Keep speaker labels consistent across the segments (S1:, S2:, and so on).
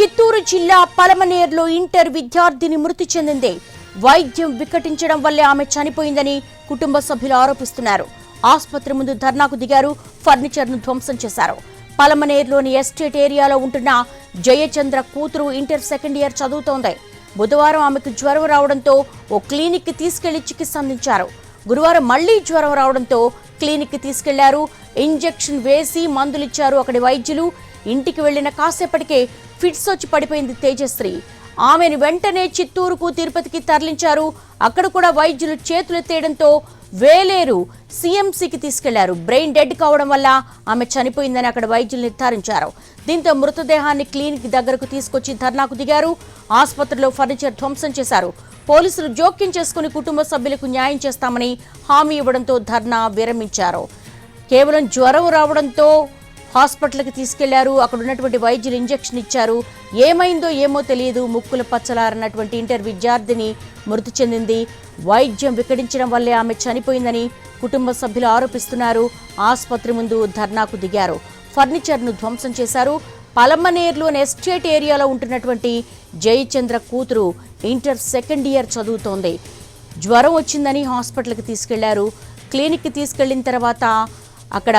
S1: చిత్తూరు జిల్లా పలమనేర్లో ఇంటర్ విద్యార్థిని మృతి చెందింది. వైద్యం వికటించడం వల్లే ఆమె చనిపోయిందని కుటుంబ సభ్యులు ఆరోపిస్తున్నారు. ఆసుపత్రి ముందు ధర్నాకు దిగారు ఫర్నిచర్ను ధ్వంసం చేశారు. పలమనేర్లోని ఎస్టేట్ ఏరియాలో ఉంటున్న జయచంద్ర కూతురు ఇంటర్ సెకండ్ ఇయర్ చదువుతోంది. బుధవారం ఆమెకు జ్వరం రావడంతో ఓ క్లినిక్కి తీసుకెళ్ళి చికిత్స అందించారు. గురువారం మళ్ళీ జ్వరం రావడంతో క్లినిక్కి తీసుకెళ్ళారు ఇంజెక్షన్ వేసి మందులిచ్చారు అక్కడి వైద్యులు. ఇంటికి వెళ్ళిన కాసేపటికే ఫిట్స్ వచ్చి పడిపోయింది తేజశ్రీ. ఆమెను వెంటనే చిత్తూరుకు తిరుపతికి తరలించారు. అక్కడ కూడా వైద్యులు చేతులెత్తేయడంతో వేలేరు సీఎంసీకి తీసుకెళ్ళారు. బ్రెయిన్ డెడ్ కావడం వల్ల ఆమె చనిపోయిందని అక్కడ వైద్యులు నిర్ధారించారు. దీంతో మృతదేహాన్ని క్లినిక్ దగ్గరకు తీసుకొచ్చి ధర్నాకు దిగారు. ఆసుపత్రిలో ఫర్నిచర్ ధ్వంసం చేశారు. పోలీసులు జోక్యం చేసుకుని కుటుంబ సభ్యులకు న్యాయం చేస్తామని హామీ ఇవ్వడంతో ధర్నా విరమించారు. కేవలం జ్వరం రావడంతో హాస్పిటల్కి తీసుకెళ్ళారు. అక్కడ ఉన్నటువంటి వైద్యులు ఇంజెక్షన్ ఇచ్చారు. ఏమైందో ఏమో తెలియదు. ముక్కుల పచ్చలారన్నటువంటి ఇంటర్ విద్యార్థిని మృతి చెందింది. వైద్యం వికటించడం వల్లే ఆమె చనిపోయిందని కుటుంబ సభ్యులు ఆరోపిస్తున్నారు. ఆసుపత్రి ముందు ధర్నాకు దిగారు. ఫర్నిచర్ను ధ్వంసం చేశారు. పలమనేర్లోని ఎస్టేట్ ఏరియాలో ఉంటున్నటువంటి జయచంద్ర కూతురు ఇంటర్ సెకండ్ ఇయర్ చదువుతోంది. జ్వరం వచ్చిందని హాస్పిటల్కి తీసుకెళ్ళారు. క్లినిక్కి తీసుకెళ్ళిన తర్వాత అక్కడ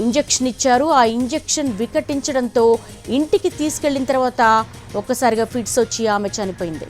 S1: ఇంజెక్షన్ ఇచ్చారు. ఆ ఇంజెక్షన్ వికటించడంతో ఇంటికి తీసుకెళ్ళిన తర్వాత ఒక్కసారిగా ఫిట్స్ వచ్చి ఆమె చనిపోయింది.